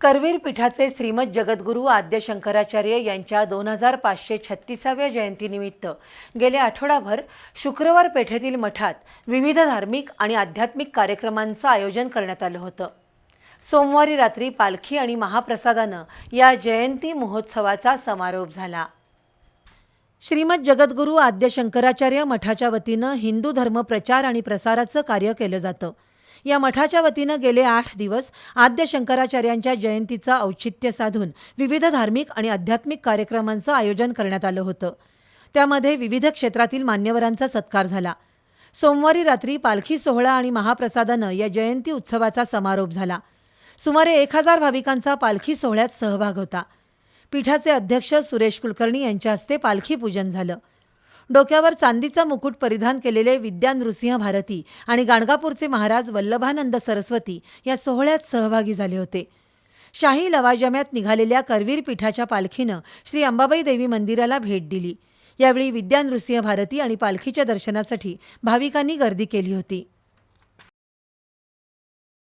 करवीर पीठाचे श्रीमद जगद्गुरू आद्य शंकराचार्य यांच्या दोन हजार पाचशे छत्तीसाव्या जयंतीनिमित्त गेल्या आठवडाभर शुक्रवार पेठेतील मठात विविध धार्मिक आणि आध्यात्मिक कार्यक्रमांचं आयोजन करण्यात आलं होतं. सोमवारी रात्री पालखी आणि महाप्रसादानं या जयंती महोत्सवाचा समारोप झाला. श्रीमद जगद्गुरू आद्य शंकराचार्य मठाच्या वतीनं हिंदू धर्म प्रचार आणि प्रसाराचं कार्य केलं जातं. या मठाच्या वतीनं गेले आठ दिवस आद्य शंकराचार्यांच्या जयंतीचं औचित्य साधून विविध धार्मिक आणि आध्यात्मिक कार्यक्रमांचं आयोजन करण्यात आलं होतं. त्यामध्ये विविध क्षेत्रातील मान्यवरांचा सत्कार झाला. सोमवारी रात्री पालखी सोहळा आणि महाप्रसादानं या जयंती उत्सवाचा समारोप झाला. सुमारे एक हजार भाविकांचा पालखी सोहळ्यात सहभाग होता. पीठाचे अध्यक्ष सुरेश कुलकर्णी यांच्या हस्ते पालखी पूजन झालं. डोक्यावर चांदीचा मुकुट परिधान केलेले विद्या नृसिंह भारती आणि गाणगापूरचे महाराज वल्लभानंद सरस्वती या सोहळ्यात सहभागी झाले होते. शाही लवाजम्यात निघालेल्या करवीर पीठाच्या पालखीनं श्री अंबाबाई देवी मंदिराला भेट दिली. यावेळी विद्या नृसिंह भारती आणि पालखीच्या दर्शनासाठी भाविकांनी गर्दी केली होती.